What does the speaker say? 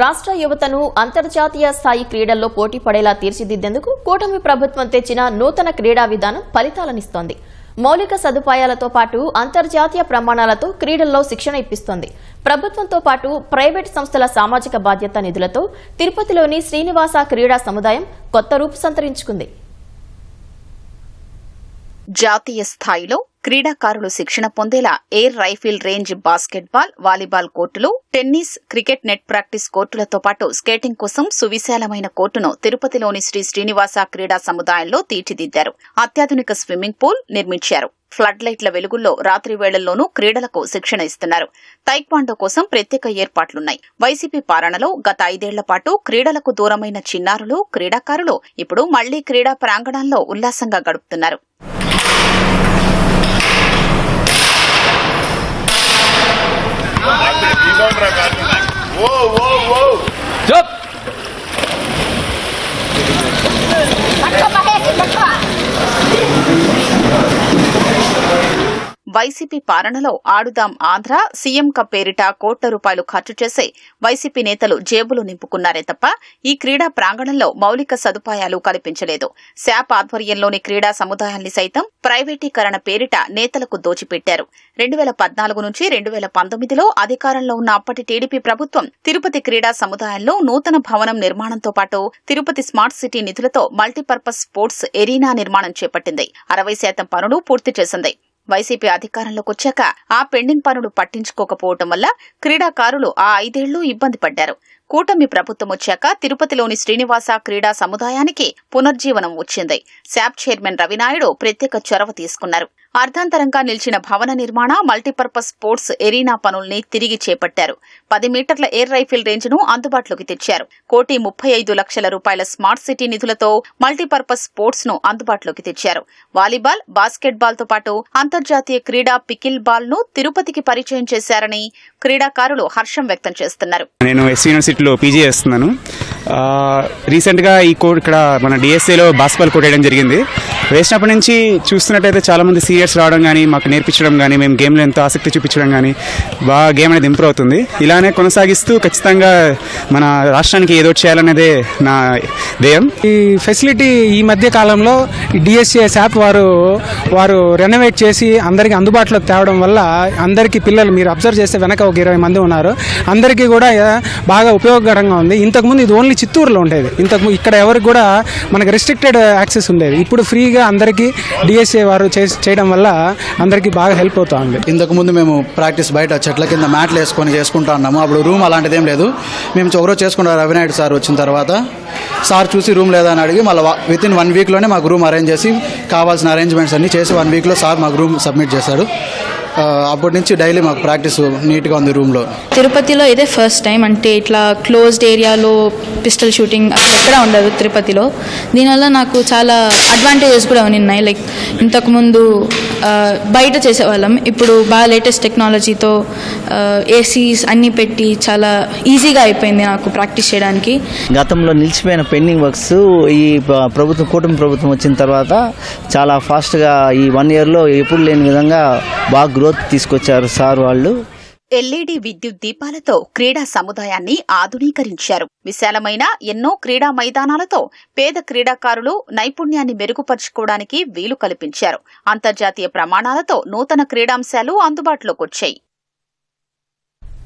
రాష్ట్ర యువతను అంతర్జాతీయ స్థాయి క్రీడల్లో పోటీ పడేలా తీర్చిదిద్దేందుకు కూటమి ప్రభుత్వం తెచ్చిన నూతన క్రీడా విధానం ఫలితాలనిస్తోంది. మౌలిక సదుపాయాలతో పాటు అంతర్జాతీయ ప్రమాణాలతో క్రీడల్లో శిక్షణ ఇప్పిస్తోంది. ప్రభుత్వంతో పాటు ప్రైవేట్ సంస్థల సామాజిక బాధ్యత నిధులతో తిరుపతిలోని శ్రీనివాస క్రీడా సముదాయం కొత్త రూపు సంతరించుకుంది. జాతీయ స్థాయిలో క్రీడాకారులు శిక్షణ పొందేలా air rifle range basketball volleyball కోర్టులు టెన్నిస్ క్రికెట్ నెట్ ప్రాక్టీస్ కోర్టులతో పాటు స్కేటింగ్ కోసం సువిశాలమైన కోర్టును తిరుపతిలోని శ్రీ శ్రీనివాస క్రీడా సముదాయంలో తీర్చిదిద్దారు. అత్యాధునిక స్విమ్మింగ్ పూల్ నిర్మించారు. ఫ్లడ్ లైట్ల వెలుగుల్లో రాత్రి వేళల్లోనూ క్రీడలకు శిక్షణ ఇస్తున్నారు. తైక్వాండో కోసం ప్రత్యేక ఏర్పాట్లున్నాయి. వైసీపీ పాలనలో గత ఐదేళ్ళ పాటు క్రీడలకు దూరమైన చిన్నారులు క్రీడాకారులు ఇప్పుడు మళ్ళీ క్రీడా ప్రాంగణాల్లో ఉల్లాసంగా గడుపుతున్నారు. ఓ ఓ వైసీపీ పాలనలో ఆడుదాం ఆంధ్ర సీఎం కప్ పేరిట కోట్ల రూపాయలు ఖర్చు చేసే వైసీపీ నేతలు జేబులు నింపుకున్నారే తప్ప ఈ క్రీడా ప్రాంగణంలో మౌలిక సదుపాయాలు కల్పించలేదు. శాప్ ఆధ్వర్యంలోని క్రీడా సముదాయాన్ని సైతం ప్రైవేటీకరణ పేరిట నేతలకు దోచిపెట్టారు. రెండు వేల పద్నాలుగు నుంచి రెండు వేల పంతొమ్మిదిలో అధికారంలో ఉన్న అప్పటి టీడీపీ ప్రభుత్వం తిరుపతి క్రీడా సముదాయంలో నూతన భవనం నిర్మాణంతో పాటు తిరుపతి స్మార్ట్ సిటీ నిధులతో మల్టీపర్పస్ స్పోర్ట్స్ ఎరీనా నిర్మాణం చేపట్టింది. అరవై శాతం పనులు పూర్తి చేసింది. వైసీపీ అధికారంలోకి వచ్చాక ఆ పెండింగ్ పనులు పట్టించుకోకపోవటం వల్ల క్రీడాకారులు ఆ ఐదేళ్ళు ఇబ్బంది పడ్డారు. కూటమి ప్రభుత్వం వచ్చాక తిరుపతిలోని శ్రీనివాస క్రీడా సముదాయానికి పునర్జీవనం వచ్చింది. శాప్ చైర్మన్ రవినాయుడు ప్రత్యేక చొరవ తీసుకున్నారు. అర్ధాంతరంగా నిలిచిన భవన నిర్మాణ మల్టీపర్పస్ స్పోర్ట్స్ ఎరీనా పనుల్ని తిరిగి చేపట్టారు. పది మీటర్ల ఎయిర్ రైఫిల్ రేంజ్ను అందుబాటులోకి తెచ్చారు. కోటి ముప్పై ఐదు లక్షల రూపాయల స్మార్ట్ సిటీ నిధులతో మల్టీపర్పస్ స్పోర్ట్స్ను అందుబాటులోకి తెచ్చారు. వాలీబాల్ బాస్కెట్బాల్తో తో పాటు అంతర్జాతీయ క్రీడా పికిల్ బాల్ను తిరుపతికి పరిచయం చేశారని క్రీడాకారులు హర్షం వ్యక్తం చేస్తున్నారు. నేను ఎస్ యూనివర్సిటీలో పీజీ చేస్తున్నాను. రీసెంట్గా ఈ కోడ్ ఇక్కడ మన డిఎస్ఏలో బాస్బాల్ కోడ్ వేయడం జరిగింది. వేసినప్పటి నుంచి చూస్తున్నట్టయితే చాలామంది సీనియర్స్ రావడం కానీ మాకు నేర్పించడం కానీ మేము గేమ్లో ఎంతో ఆసక్తి చూపించడం కానీ బాగా గేమ్ అనేది ఇంప్రూవ్ అవుతుంది. ఇలానే కొనసాగిస్తూ ఖచ్చితంగా మన రాష్ట్రానికి ఏదో చేయాలనేదే నా ధ్యేయం. ఈ ఫెసిలిటీ ఈ మధ్య కాలంలో డిఎస్ఏ యాప్ వారు వారు రెనోవేట్ చేసి అందరికీ అందుబాటులోకి తేవడం వల్ల అందరికీ పిల్లలు మీరు అబ్జర్వ్ చేస్తే వెనక ఒక ఇరవై మంది ఉన్నారు. అందరికీ కూడా బాగా ఉపయోగకరంగా ఉంది. ఇంతకుముందు ఇది ఓన్లీ చిత్తూరులో ఉండేది. ఇంతకు ఇక్కడ ఎవరికి కూడా మనకి రెస్ట్రిక్టెడ్ యాక్సెస్ ఉండేది. ఇప్పుడు ఫ్రీగా అందరికీ డిఎస్ఏ వారు చేసి చేయడం వల్ల అందరికీ బాగా హెల్ప్ అవుతుంది. ఇంతకు ముందు మేము ప్రాక్టీస్ బయట చెట్ల కింద మ్యాట్లు వేసుకొని చేసుకుంటా ఉన్నాము. అప్పుడు రూమ్ అలాంటిది ఏం లేదు. మేము ఎవరో చేసుకున్నారు రవినాయుడు సార్ వచ్చిన తర్వాత. సార్ చూసి రూమ్ లేదని అడిగి మళ్ళీ విత్ ఇన్ వన్ వీక్లోనే మాకు రూమ్ అరేంజ్ చేసి కావాల్సిన అరేంజ్మెంట్స్ అన్ని చేసి వన్ వీక్లో సార్ మాకు రూమ్ సబ్మిట్ చేశాడు. అప్పటి నుంచి డైలీ మాకు ప్రాక్టీస్ నీట్గా ఉంది రూమ్లో. తిరుపతిలో ఇదే ఫస్ట్ టైం అంటే ఇట్లా క్లోజ్డ్ ఏరియాలో పిస్టల్ షూటింగ్ అసలు ఎక్కడా ఉండదు తిరుపతిలో. దీనివల్ల నాకు చాలా అడ్వాంటేజెస్ కూడా ఉన్నాయి లైక్ ఇంతకుముందు బయట చేసేవాళ్ళం. ఇప్పుడు బాగా లేటెస్ట్ టెక్నాలజీతో ఏసీస్ అన్నీ పెట్టి చాలా ఈజీగా అయిపోయింది నాకు ప్రాక్టీస్ చేయడానికి. గతంలో నిలిచిపోయిన పెండింగ్ వర్క్స్ ఈ ప్రభుత్వం కూటమి ప్రభుత్వం వచ్చిన తర్వాత చాలా ఫాస్ట్గా ఈ వన్ ఇయర్లో ఎప్పుడు లేని విధంగా బాగా గ్రోత్ తీసుకొచ్చారు సార్ వాళ్ళు. ఎల్ఈడి విద్యుత్ దీపాలతో క్రీడా సముదాయాన్ని ఆధునీకరించారు. విశాలమైన ఎన్నో క్రీడా మైదానాలతో పేద క్రీడాకారులు నైపుణ్యాన్ని మెరుగుపరుచుకోవడానికి వీలు కల్పించారు. అంతర్జాతీయ ప్రమాణాలతో నూతన క్రీడాంశాలు అందుబాటులోకి వచ్చాయి